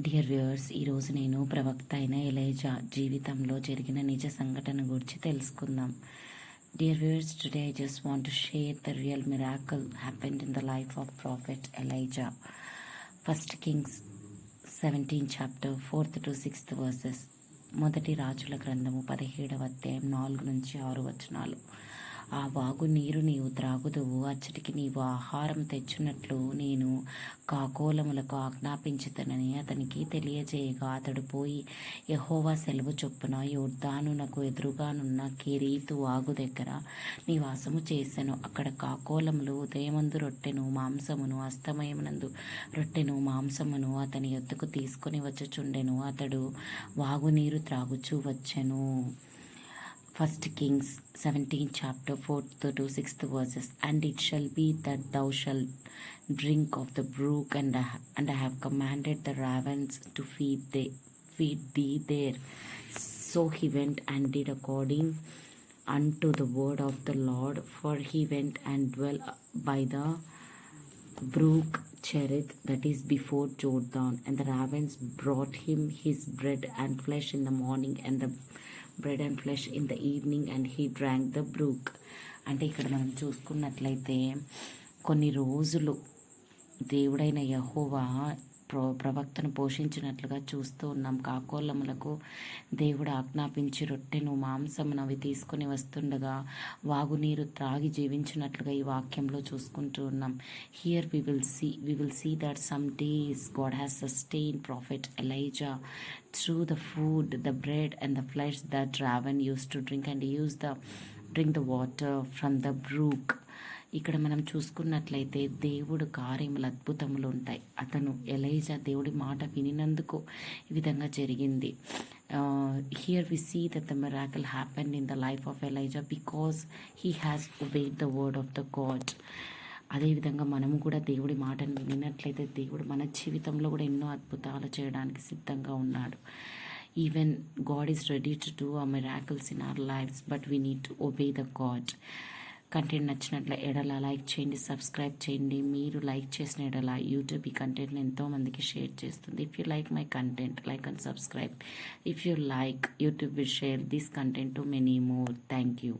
Dear viewers ఈరోజు నేను ప్రవక్త అయిన ఎలైజా జీవితంలో జరిగిన నిజ సంఘటన గురించి తెలుసుకుందాం. Dear viewers today I just want to share the real miracle happened in the life of prophet Elijah first Kings seventeen chapter fourth to sixth verses మొదటి రాజుల గ్రంథము పదిహేడవ అధ్యాయం నాలుగు నుంచి ఆరు వచనాలు. ఆ వాగు నీరు నీవు త్రాగుదువు. అచ్చటికి నీవు ఆహారం తెచ్చున్నట్లు నేను కాకోలములకు ఆజ్ఞాపించుతనని అతనికి తెలియజేయగా అతడు పోయి యహోవా సెలవు చొప్పున యోర్ధానునకు ఎదురుగానున్న కిరీతు వాగు దగ్గర నివాసము చేశాను అక్కడ కాకోలములు ఉదయమందు రొట్టెను మాంసమును అస్తమయమునందు రొట్టెను మాంసమును అతని యొద్దకు తీసుకొని వచ్చుచుండెను. అతడు వాగునీరు త్రాగుచూ వచ్చెను. First Kings 17 chapter 4th to 6th verses. And it shall be that thou shalt drink of the brook and I, and I have commanded the ravens to feed they feed thee there. So he went and did according unto the word of the Lord for he went and dwelt by the brook Cherith that is before Jordan. And the ravens brought him his bread and flesh in the morning and the bread and flesh in the evening and he drank the brook అంటే ఇక్కడ మనం చూసుకున్నట్లయితే కొన్ని రోజులు దేవుడైన యహోవా ప్రవక్తను పోషించినట్లుగా చూస్తూ ఉన్నాం. కాకోలములకు దేవుడు ఆజ్ఞాపించి రొట్టెను మాంసమును అవి తీసుకొని వస్తుండగా వాగునీరు త్రాగి జీవించినట్లుగా ఈ వాక్యంలో చూసుకుంటూ ఉన్నాం. Here we will see we will see that some days God has sustain prophet Elijah through the food the bread and the flesh that raven use to drink and use the drink the water from the brook ఇక్కడ మనం చూసుకున్నట్లయితే దేవుడు కార్యములు అద్భుతములు ఉంటాయి. అతను Elijah దేవుడి మాట వినినందుకు ఈ విధంగా జరిగింది. Here we see that the miracle happen in the life of Elijah because he has obeyed the word of the God అదేవిధంగా మనము కూడా దేవుడి మాటను వినినట్లయితే దేవుడు మన జీవితంలో కూడా ఎన్నో అద్భుతాలు చేయడానికి సిద్ధంగా ఉన్నాడు. Even God is ready to do a miracles in our lives but we need to obey the God content నచ్చినట్ల ఎడల లైక్ చేయండి సబ్స్క్రైబ్ చేయండి. మీరు లైక్ చేసిన ఎడల యూట్యూబ్ ఈ కంటెంట్ని ఎంతోమందికి షేర్ చేస్తుంది. If you like my content like and subscribe if you like YouTube will share this content to many more thank you